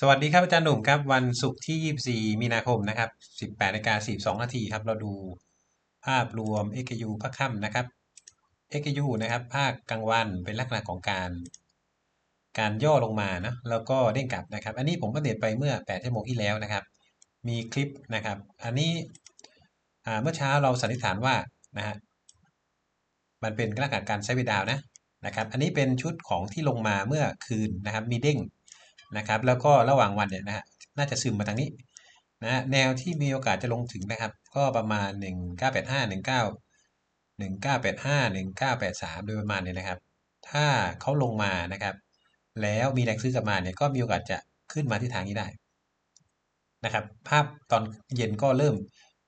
สวัสดีครับอาจารย์หนุ่มครับ วันศุกร์ที่ 24 มีนาคมนะครับ 18นาฬิกา42นาทีครับเราดูภาพรวม XU ภาคค่ำนะครับ XU นะครับภาคกลางวันเป็นลักษณะของการ การย่อลงมานะแล้วก็เด้งกลับนะครับ อันนี้ผมก็เดตไปเมื่อ8ชั่วโมงที่แล้วนะครับ มีคลิปนะครับ อันนี้เมื่อเช้าเราสันนิษฐานว่านะฮะมันเป็นลักษณะการใช้เวดาวนะนะครับ อันนี้เป็นชุดของที่ลงมาเมื่อคืนนะครับ มีเด้ง นะครับ แล้วก็ระหว่างวันเนี่ยนะฮะน่าจะซึมมาทางนี้นะแนวที่มีโอกาสจะลงถึงนะครับ ก็ประมาณ 1985 19 1985 1983 โดยประมาณนี่ยนะครับ ถ้าเขาลงมานะครับ แล้วมีแรงซื้อกลับมาเนี่ยก็มีโอกาสจะขึ้นมาที่ทางนี้ได้นะครับ ภาพตอนเย็นก็เริ่ม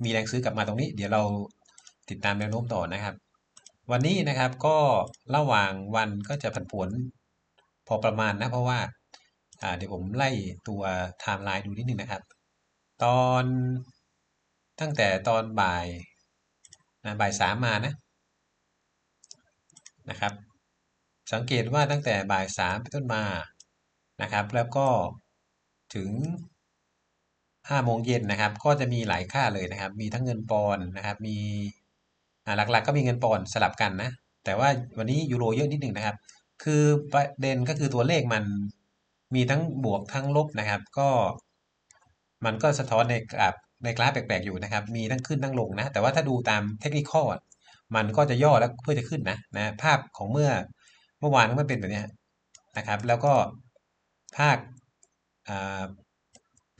มีแรงซื้อกลับมาตรงนี้ เดี๋ยวเราติดตามแนวโน้มต่อนะครับ วันนี้นะครับก็ระหว่างวันก็จะผันผวนพอประมาณนะเพราะว่า เดี๋ยวผมไล่ตัวไทม์ไลน์ดูนิดนึงนะครับ ตอนตั้งแต่ตอนบ่ายนะบ่ายสามมานะนะครับ สังเกตว่าตั้งแต่บ่ายสามเป็นต้นมานะครับ แล้วก็ถึงห้าโมงเย็นนะครับ ก็จะมีหลายค่าเลยนะครับ มีทั้งเงินปอนนะครับ มีหลักๆกก็มีเงินปอนสลับกันนะ แต่ว่าวันนี้ยูโรเยอะนิดหนึ่งนะครับ คือประเด็นก็คือตัวเลขมัน มีทั้งบวกทั้งลบนะครับ ก็มันก็สะท้อนในกราฟในกราฟแปลกๆอยู่นะครับ มีทั้งขึ้นทั้งลงนะ แต่ว่าถ้าดูตามเทคนิคอมันก็จะย่อแล้วเพื่อจะขึ้นนะนะ ภาพของเมื่อเมื่อวานก็ไม่เป็นแบบนี้นะครับ แล้วก็ภาค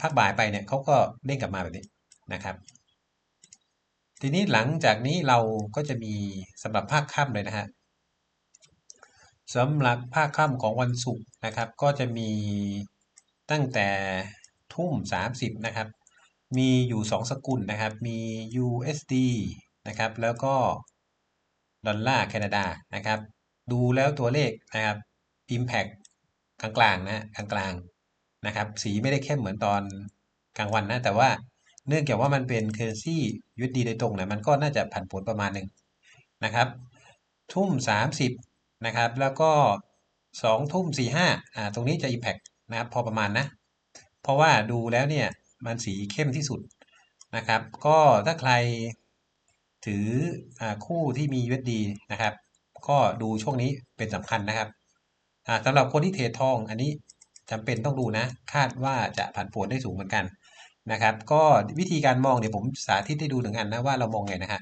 ภาคบ่ายไปเนี่ยเขาก็เด้งกลับมาแบบนี้นะครับ ทีนี้หลังจากนี้เราก็จะมีสำหรับภาคค่ำเลยนะฮะ สำหรับภาคค่ำของวันศุกร์นะครับ ก็จะมีตั้งแต่ทุ่ม 30 นะครับ มีอยู่ 2 สกุลนะครับ มี USD นะครับ แล้วก็ดอลลาร์แคนาดานะครับ ดูแล้วตัวเลขนะครับ Impact กลางๆนะกลางๆนะครับ สีไม่ได้เข้มเหมือนตอนกลางวันนะ แต่ว่าเนื่องจากว่ามันเป็นเคอร์ซี่ยุดดีโดยตรงนะมันก็น่าจะผันผวนประมาณหนึ่งนะครับ ทุ่ม 30 นะครับ แล้วก็สองทุ่มสี่ห้าอ่าตรงนี้จะ Impact นะครับพอประมาณนะ เพราะว่าดูแล้วเนี่ยมันสีเข้มที่สุดนะครับ ก็ถ้าใครถืออคู่ที่มี USD นะครับ ก็ดูช่วงนี้เป็นสำคัญนะครับสำหรับคนที่เทรดทองอันนี้จำเป็นต้องดูนะ คาดว่าจะผันผวนได้สูงเหมือนกันนะครับ ก็วิธีการมองเดี๋ยวผมสาธิตให้ดูหนึ่งอันนะว่าเรามองไงนะฮะ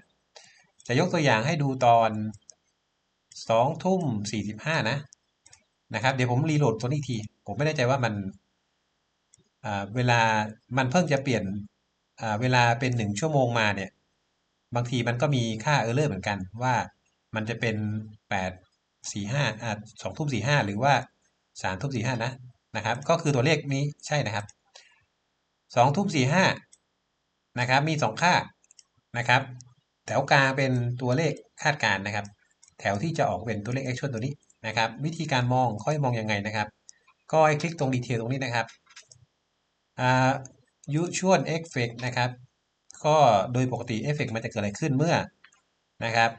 จะยกตัวอย่างให้ดูตอน สองทุ่มสี่สิบห้านะนะครับเดี๋ยวผมรีโหลดตัวนี้ที ผมไม่แน่ใจว่ามันเวลามันเพิ่งจะเปลี่ยนเวลาเป็นหนึ่งชั่วโมงมาเนี่ย บางทีมันก็มีค่าเออร์เลอร์เหมือนกันว่ามันจะเป็นแปดสี่ห้าอ่าสองทุ่มสี่ห้าหรือว่าสามทุ่มสี่ห้านะนะครับ ก็คือตัวเลขนี้ใช่นะครับสองทุ่มสี่ห้านะครับ มีสองค่านะครับ แถวกลางเป็นตัวเลขคาดการนะครับ แถวที่จะออกเป็นตัวเลข actual ตัวนี้นะครับ วิธีการมองค่อยมองยังไงนะครับ ก็ให้คลิกตรงดีเทลตรงนี้นะครับ usual effect นะครับ ก็โดยปกติเอฟเฟกมันจะเกิดอะไรขึ้นเมื่อนะครับ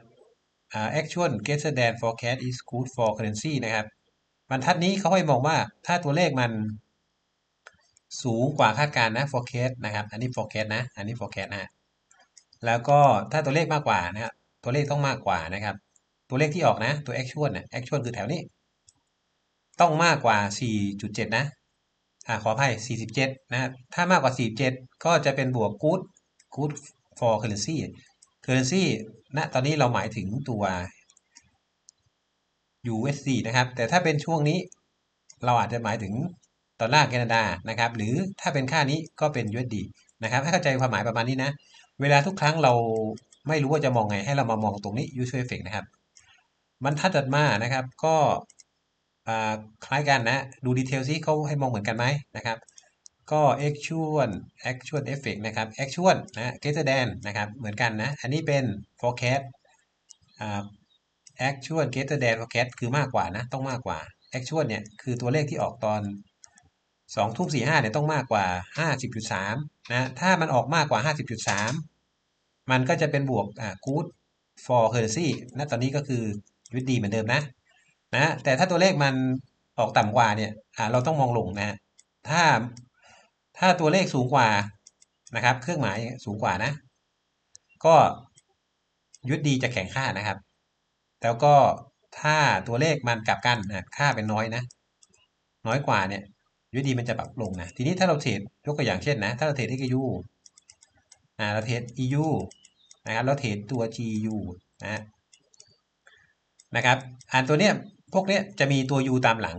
actual greater than forecast is good for currency นะครับบรรทัดนี้เขาให้มองว่าถ้าตัวเลขมันสูงกว่าคาดการณ์นะ forecast นะครับ อันนี้ forecast นะ อันนี้ forecast นะ แล้วก็ถ้าตัวเลขมากกว่านะครับ ตัวเลขต้องมากกว่านะครับ ตัวเลขที่ออกนะ ตัว actual นะ actual คือแถวนี้ ต้องมากกว่า 4.7 นะอ่าขออภัย 47 นะถ้ามากกว่า 47 ก็จะเป็นบวก good good for currency currency ณตอนนี้เราหมายถึงตัว USD นะครับ แต่ถ้าเป็นช่วงนี้เราอาจจะหมายถึงดอลลาร์แคนาดานะครับ หรือถ้าเป็นค่านี้ก็เป็น USD นะครับ ให้เข้าใจความหมายประมาณนี้นะ เวลาทุกครั้งเราไม่รู้ว่าจะมองไง ให้เรามามองตรงนี้ usual effect นะครับ บรรทัดถัดมานะครับ ก็คล้ายกันนะ ดูดีเทลซิเขาให้มองเหมือนกันไหมนะครับ ก็ actual actual effect นะครับ actual นะ greater than นะครับ เหมือนกันนะ อันนี้เป็น forecast actual greater than forecast คือมากกว่านะ ต้องมากกว่า actual เนี่ย คือตัวเลขที่ออกตอน2ทุ่ม45เนี่ยต้องมากกว่า 50.3 นะ ถ้ามันออกมากกว่า 50.3 มันก็จะเป็นบวกอ่า good for currency ณตอนนี้ก็คือ วิตดีเหมือนเดิมนะนะแต่ถ้าตัวเลขมันออกต่ำกว่าเนี่ยเราต้องมองลงนะถ้าถ้าตัวเลขสูงกว่านะครับ เครื่องหมายสูงกว่านะ ก็ยุดดีจะแข็งค่านะครับ แล้วก็ถ้าตัวเลขมันกลับกันนะค่าเป็นน้อยนะ น้อยกว่าเนี่ยยุดดีมันจะปรับลงนะ ทีนี้ถ้าเราเทรดยกตัวอย่างเช่นนะ ถ้าเราเทรด XU อ่าเราเทรด EU นะครับเราเทรดตัว GU นะ นะครับอันตัวเนี้ยพวกเนี้ยจะมีตัว U ตามหลัง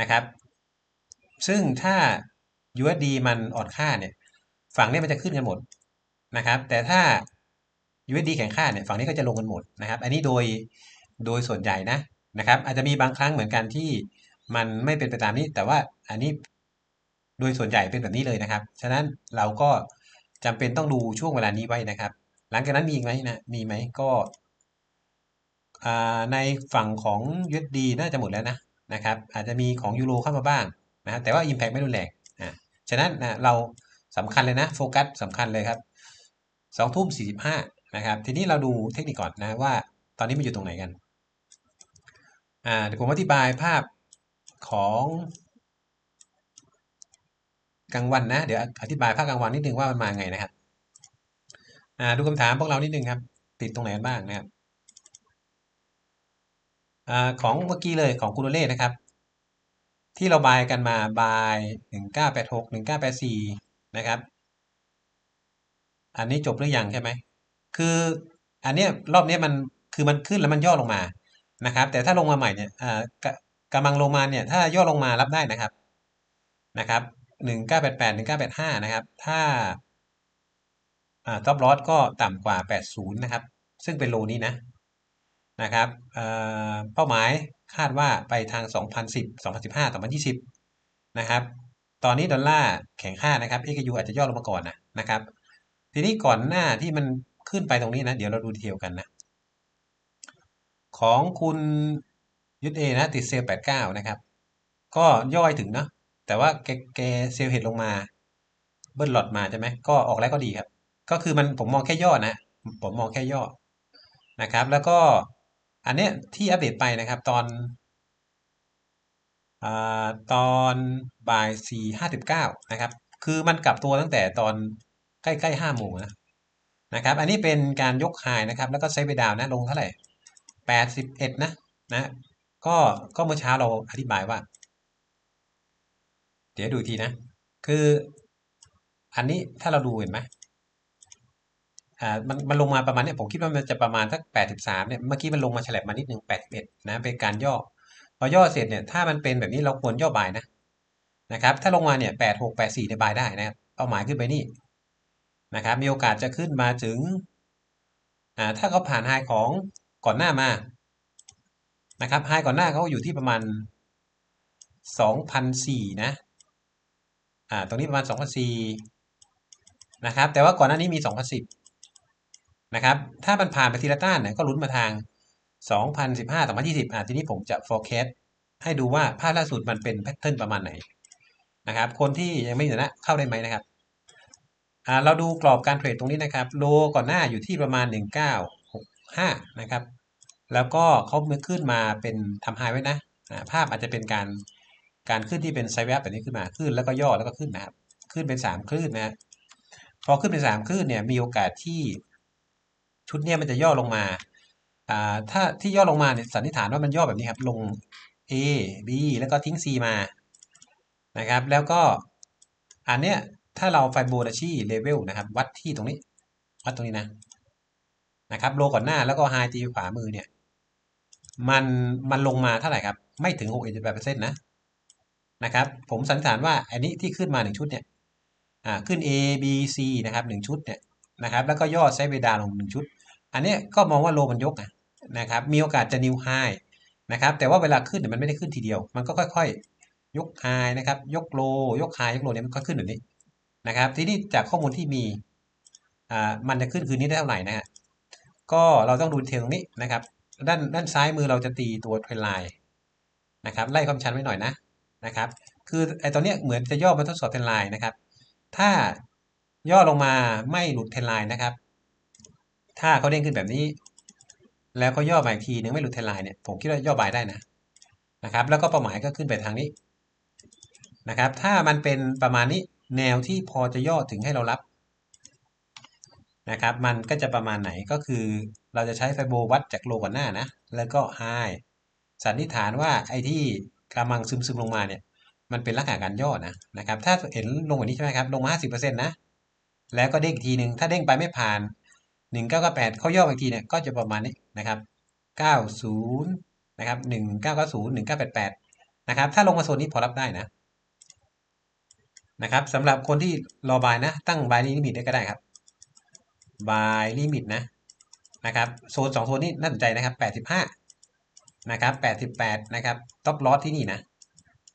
นะครับ ซึ่งถ้า USD มันอ่อนค่าเนี่ยฝั่งนี้มันจะขึ้นกันหมดนะครับ แต่ถ้า USD แข็งค่าเนี่ยฝั่งนี้ก็จะลงกันหมดนะครับ อันนี้โดยโดยส่วนใหญ่นะนะครับ อาจจะมีบางครั้งเหมือนกันที่มันไม่เป็นไปตามนี้ แต่ว่าอันนี้โดยส่วนใหญ่เป็นแบบนี้เลยนะครับ ฉะนั้นเราก็จำเป็นต้องดูช่วงเวลานี้ไว้นะครับ หลังจากนั้นมีอีกไหมนะมีไหมก็ ในฝั่งของ USD น่าจะหมดแล้วนะนะครับอาจจะมีของยูโรเข้ามาบ้างนะแต่ว่า Impact ไม่รุนแรงนะฉะนั้นนะเราสำคัญเลยนะโฟกัสสำคัญเลยครับสองทุ่มสี่สิบห้านะครับทีนี้เราดูเทคนิคก่อนนะว่าตอนนี้มันอยู่ตรงไหนกันอ่าเดี๋ยวผมอธิบายภาพของกลางวันนะ เดี๋ยวอธิบายภาคกลางวันนิดนึงว่ามันมาไงนะครับอ่าดูคำถามพวกเรานิดนึงครับ ติดตรงไหนบ้างนะครับ อของเมื่อกี้เลยของคุณโรเล่นะครับ ที่เราบายกันมาบายหนึ่งเก้าแปดหกหนึ่งเก้าแปดสี่นะครับ อันนี้จบหรือยังใช่ไหมคืออันนี้รอบนี้มันคือมันขึ้นแล้วมันย่อลงมานะครับ แต่ถ้าลงมาใหม่เนี่ยกำลังลงมาเนี่ยถ้าย่อลงมารับได้นะครับนะครับหนึ่งเก้าแปดแปดหนึ่งเก้าแปดห้านะครับ ถ้าท็อปลอสก็ต่ำกว่าแปดศูนย์นะครับ ซึ่งเป็นโลนี้นะ นะครับเป้าหมายคาดว่าไปทาง 2010 2015 2020 นะครับ ตอนนี้ดอลลาร์แข็งค่านะครับ XU อาจจะย่อลงมาก่อนนะนะครับ ทีนี้ก่อนหน้าที่มันขึ้นไปตรงนี้นะ เดี๋ยวเราดูดีเทลกันนะ ของคุณยุทธเอนะ ติดเซลล์89 นะครับ ก็ย่อยถึงเนาะ แต่ว่าแกแกเซลล์เห็ดลงมาเบิ้ลหลอดมาใช่ไหมก็ออกแล้วก็ดีครับ ก็คือมันผมมองแค่ย่อนะ ผมมองแค่ย่อนะครับ แล้วก็ อันเนี้ยที่อัปเดตไปนะครับตอนอตอนบ่ายสี่ห้าสิบเก้านะครับ คือมันกลับตัวตั้งแต่ตอนใกล้ๆห้าโมงนะนะครับ อันนี้เป็นการยกไฮนะครับ แล้วก็ไซด์ไปดาวนะลงเท่าไหร่แปดสิบเอ็ดนะนะ ก็ก็เมื่อเช้าเราอธิบายว่า เดี๋ยวดูทีนะ คืออันนี้ถ้าเราดูเห็นไหม อ่ามันมันลงมาประมาณเนี้ผมคิดว่ามันจะประมาณสักแปดสิบสามเนี่ยเมื่อกี้มันลงมาแฉลบมานิดหนึ่งแปดสิบเอ็ดนะเป็นการย่อ พอย่อเสร็จเนี่ยถ้ามันเป็นแบบนี้เราควรย่อบ่ายนะนะครับ ถ้าลงมาเนี่ยแปดหกแปดสี่เนี่ยบายได้นะครับเป้าหมายขึ้นไปนี่นะครับ มีโอกาสจะขึ้นมาถึงอ่าถ้าเขาผ่านไฮของก่อนหน้ามานะครับไฮก่อนหน้าเขาอยู่ที่ประมาณสองพันสี่นะอ่าตรงนี้ประมาณสองพันสี่นะครับ แต่ว่าก่อนหน้านี้มีสองพันสิบ นะครับ ถ้ามันผ่านไปทีละต้านเนี่ยก็ลุ้นมาทาง 2015 2020อ่าทีนี้ผมจะ forecast ให้ดูว่าภาพล่าสุดมันเป็นแพทเทิร์นประมาณไหนนะครับ คนที่ยังไม่ชนะเข้าได้ไหมนะครับอ่าเราดูกรอบการเทรดตรงนี้นะครับ โลก่อนหน้าอยู่ที่ประมาณ 1965 นะครับ แล้วก็เขาเมื่อขึ้นมาเป็นทำไฮไว้นะภาพอาจจะเป็นการการขึ้นที่เป็นไซด์แวบแบบนี้ขึ้นมาขึ้นแล้วก็ย่อแล้วก็ขึ้นนะครับ ขึ้นเป็น 3 คลื่นนะพอขึ้นเป็น 3 คลื่นเนี่ยมีโอกาสที่ ชุดเนี้ยมันจะย่อลงมาอ่าถ้าที่ย่อลงมาเนี่ยสันนิษฐานว่ามันย่อแบบนี้ครับ ลง A B แล้วก็ทิ้ง C มานะครับ แล้วก็อันเนี้ยถ้าเราไฟโบนัชชีเลเวลนะครับ วัดที่ตรงนี้ วัดตรงนี้นะนะครับโลก่อนหน้าแล้วก็ไฮที่ขวามือเนี่ย มันมันลงมาเท่าไหร่ครับ ไม่ถึง6 1 8นะนะครับ ผมสันนิษฐานว่าอันนี้ที่ขึ้นมาหนึ่งชุดเนี่ยอ่าขึ้น A B C นะครับหนึ่งชุดเนี่ยนะครับ แล้วก็ย่อไซด์เวดาลงหนึ่งชุด อันนี้ก็มองว่าโลมันยกนะครับ มีโอกาสจะนิวไฮนะครับ แต่ว่าเวลาขึ้นเนี่ยมันไม่ได้ขึ้นทีเดียว มันก็ค่อยๆ ยกไฮนะครับ ยกโล ยกไฮยกโลเนี่ยมันก็ขึ้นแบบนี้นะครับ ทีนี้จากข้อมูลที่มีอ่ามันจะขึ้นคืนนี้ได้เท่าไหร่นะฮะ ก็เราต้องดูเทลตรงนี้นะครับ ด้านด้านซ้ายมือเราจะตีตัวเทรนไลน์นะครับ ไล่ความชันไว้หน่อยนะนะครับ คือไอ้ตอนนี้เหมือนจะย่อมาทดสอบเทรนไลน์นะครับ ถ้าย่อลงมาไม่หลุดเทรนไลน์นะครับ ถ้าเขาเด้งขึ้นแบบนี้ แล้วก็ย่อมาอีกทีนึงไม่หลุดเทลายเนี่ยผมคิดว่าย่อบายได้นะนะครับ แล้วก็เป้าหมายก็ขึ้นไปทางนี้นะครับ ถ้ามันเป็นประมาณนี้แนวที่พอจะย่อถึงให้เรารับนะครับ มันก็จะประมาณไหนก็คือเราจะใช้ไฟโบวัดจากโลก่อนหน้านะ แล้วก็ไฮสันนิษฐานว่าไอ้ที่กำลังซึมซึมลงมาเนี่ย มันเป็นลักษณะการย่อนะนะครับ ถ้าเห็นลงแบบนี้ใช่ไหมครับ ลงมา50%นะ แล้วก็เด้งอีกทีหนึ่งถ้าเด้งไปไม่ผ่าน 1998เก้าเก้าแปดเขาย่ออีกทีเนี่ยก็จะประมาณนี้นะครับ90นย์นะครับ1990 1988นย์หนึ่งเก้าแปดแปดนะครับถ้าลงมาโซนนี้พอรับได้นะนะครับสำหรับคนที่รอบายนะ ตั้งบายลิมิตได้ก็ได้ครับบายลิมิตนะนะครับโซนสองโซนนี้น่าสนใจนะครับ 85 นะครับ 88 นะครับท็อปลอสที่นี่นะ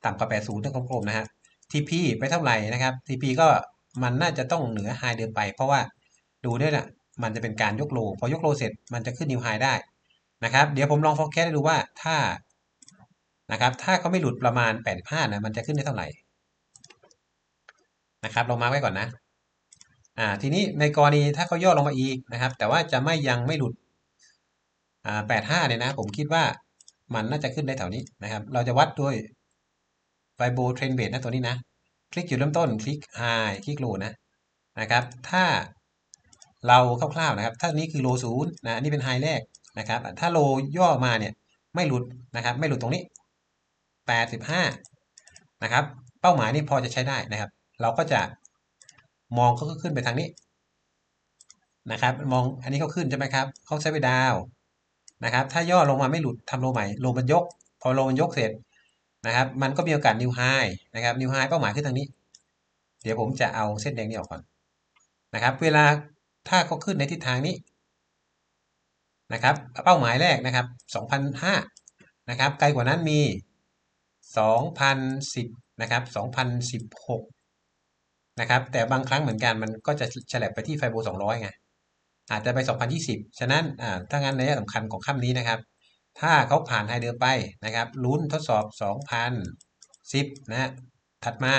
ต่ำกว่า 80ทั้งกลมๆนะฮะทีพีไปเท่าไหร่นะครับทีพีก็มันน่าจะต้องเหนือไฮเดิมไป เพราะว่าดูด้วยนะ มันจะเป็นการยกโล พอยกโลเสร็จมันจะขึ้นนิวไฮได้นะครับ เดี๋ยวผมลอง forecast ให้ดูว่าถ้านะครับถ้าเขาไม่หลุดประมาณ 85 นะมันจะขึ้นได้เท่าไหร่นะครับลงมาไว้ก่อนนะอ่าทีนี้ในกรณีถ้าเขาย่อลงมาอีกนะครับ แต่ว่าจะไม่ยังไม่หลุดอ่า85 เนี่ยนะ ผมคิดว่ามันน่าจะขึ้นได้แถวนี้นะครับ เราจะวัดด้วยไฟโบเทรนเบดนะตัวนี้นะ คลิกจุดเริ่มต้นคลิกไฮคลิกโลนะนะครับ ถ้า เราคร่าวๆนะครับ ถ้านี้คือโลศูนย์นะนี่เป็นไฮแรกนะครับ ถ้าโลย่อมาเนี่ยไม่หลุดนะครับ ไม่หลุดตรงนี้ 85 นะครับ เป้าหมายนี่พอจะใช้ได้นะครับ เราก็จะมองเขาขึ้นไปทางนี้นะครับ มองอันนี้เขาขึ้นใช่ไหมครับเขาใช้ไปดาวนะครับ ถ้าย่อลงมาไม่หลุดทำโลใหม่โลมันยก พอโลมันยกเสร็จนะครับ มันก็มีโอกาสนิวไฮนะครับนิวไฮเป้าหมายขึ้นทางนี้ เดี๋ยวผมจะเอาเส้นแดงนี้ออกก่อนนะครับ เวลา ถ้าเขาขึ้นในทิศทางนี้นะครับ เป้าหมายแรกนะครับ 2,005 นะครับไกลกว่านั้นมี 2,010 นะครับ 2,016 นะครับ แต่บางครั้งเหมือนกันมันก็จะฉลับไปที่ไฟโบ 200 ไง อาจจะไป 2020 ฉะนั้นอ่าถ้างั้นในยะสำคัญของค่ำนี้นะครับ ถ้าเขาผ่านไฮเดิมไปนะครับ ลุ้นทดสอบ 2010 นะฮะถัดมา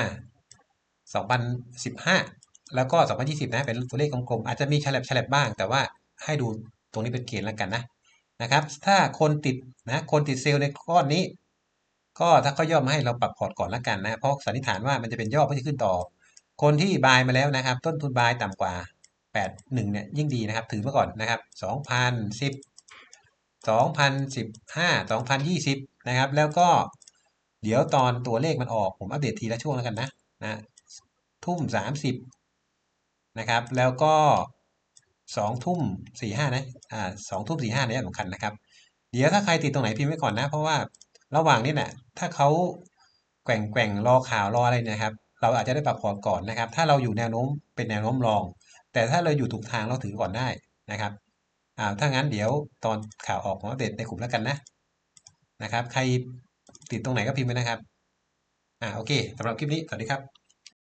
2015 แล้วก็ 2020 นะ เป็นตัวเลขกลมๆ อาจจะมีฉลับฉลับบ้าง แต่ว่าให้ดูตรงนี้เป็นเกณฑ์แล้วกันนะนะครับ ถ้าคนติดนะคนติดเซลล์ในก้อนนี้ ก็ถ้าเขาย่อมาให้เราปรับพอร์ตก่อนแล้วกันนะ เพราะสันนิษฐานว่ามันจะเป็นย่อเพื่อจะขึ้นต่อ คนที่บายมาแล้วนะครับ ต้นทุนบายต่ำกว่า 81 เนี่ยยิ่งดีนะครับ ถือมาก่อนนะครับ 2010 2015 2020 นะครับ แล้วก็เดี๋ยวตอนตัวเลขมันออกผมอัปเดตทีละช่วงแล้วกันนะนะทุ่ม 30 นะครับ แล้วก็2ทุ่ม45นะอ่า2ทุ่ม45เนี่ยสำคัญนะครับ เดี๋ยวถ้าใครติดตรงไหนพิมพ์ไว้ก่อนนะ เพราะว่าระหว่างนี้เนะี่ยถ้าเขาแกว่งแกว่งรอข่าวรออะไรนะครับ เราอาจจะได้ปรับพอร์ตก่อนนะครับ ถ้าเราอยู่แนวโน้มเป็นแนวโน้มรอง แต่ถ้าเราอยู่ถูกทางเราถือก่อนได้นะครับอ่าถ้างั้นเดี๋ยวตอนข่าวออกผมอัปเดตในกลุ่มแล้วกันนะนะครับ ใครติดตรงไหนก็พิมพ์ไปนะครับอ่าโอเคสำหรับคลิปนี้สวัสดีครับ